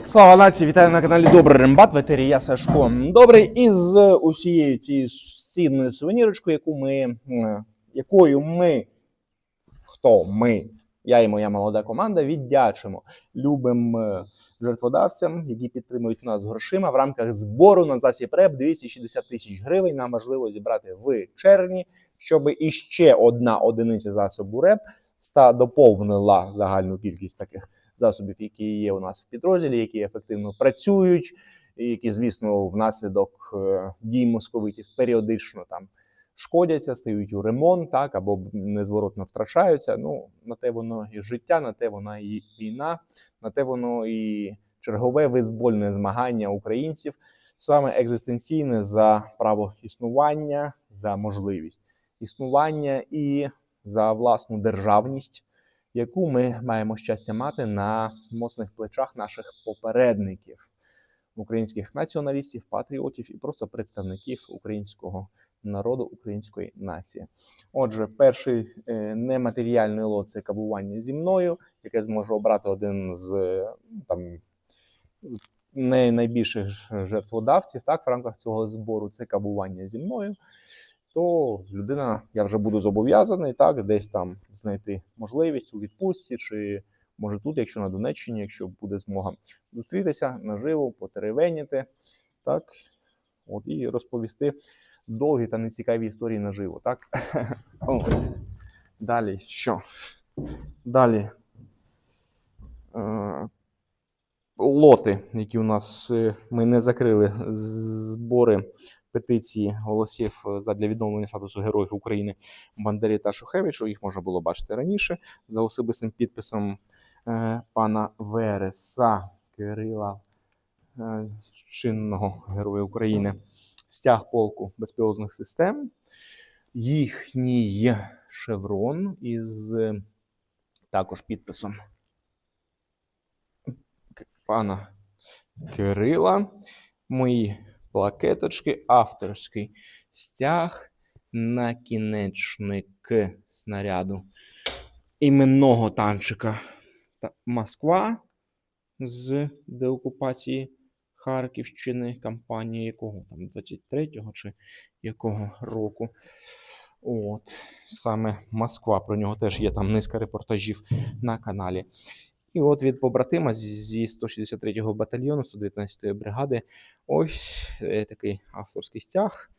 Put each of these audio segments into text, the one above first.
Слава нації! Вітаю на каналі Добрий Рембат, ветері я Сашко. Добрий із усією цією цінною сувенірочкою, яку ми, якою ми, хто ми, я і моя молода команда, віддячимо любим е, жертводавцям, які підтримують нас грошима в рамках збору на засіб РЕП 260 тисяч гривень. Нам важливо зібрати в червні, щоб іще одна одиниця засобу РЕП ста доповнила загальну кількість таких засобів, які є у нас в підрозділі, які ефективно працюють, і які, звісно, внаслідок е, дій московитів періодично там шкодяться, стають у ремонт, так або незворотно втрачаються. Ну на те воно і життя, на те вона і війна, на те воно і чергове визвольне змагання українців, саме екзистенційне за право існування, за можливість існування і за власну державність яку ми маємо щастя мати на моцних плечах наших попередників, українських націоналістів, патріотів і просто представників українського народу, української нації. Отже, перший е, нематеріальний лот це кабування зі мною, яке зможе обрати один з е, там. Не найбільших жертводавців так в рамках цього збору це кабування зі мною то людина, я вже буду зобов'язаний так, десь там знайти можливість у відпустці, чи може тут, якщо на Донеччині, якщо буде змога зустрітися наживо, потеревеніти, так, от, і розповісти довгі та нецікаві історії наживо. Так? Далі що? Далі. Е, лоти, які у нас е, ми не закрили, збори петиції голосів е, задля відновлення статусу Героїв України Бандері та Шухевичу. Їх можна було бачити раніше за особистим підписом е, пана Вереса Кирила, е, чинного Героя України, стяг полку безпілотних систем, їхній шеврон із також підписом пана Кирила. Мої плакеточки, авторський стяг, накінечник снаряду іменного танчика та Москва з деокупації Харківщини, кампанії якого там 23-го чи якого року. От, саме Москва. Про нього теж є там низка репортажів на каналі. І от від побратима зі- зі 163-го батальйону 119-ї бригади Ось е, такий авторський стяг.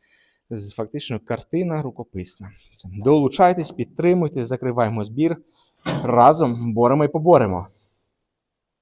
Фактично картина рукописна. Долучайтесь, підтримуйте, закриваємо збір. Разом боремо і поборемо.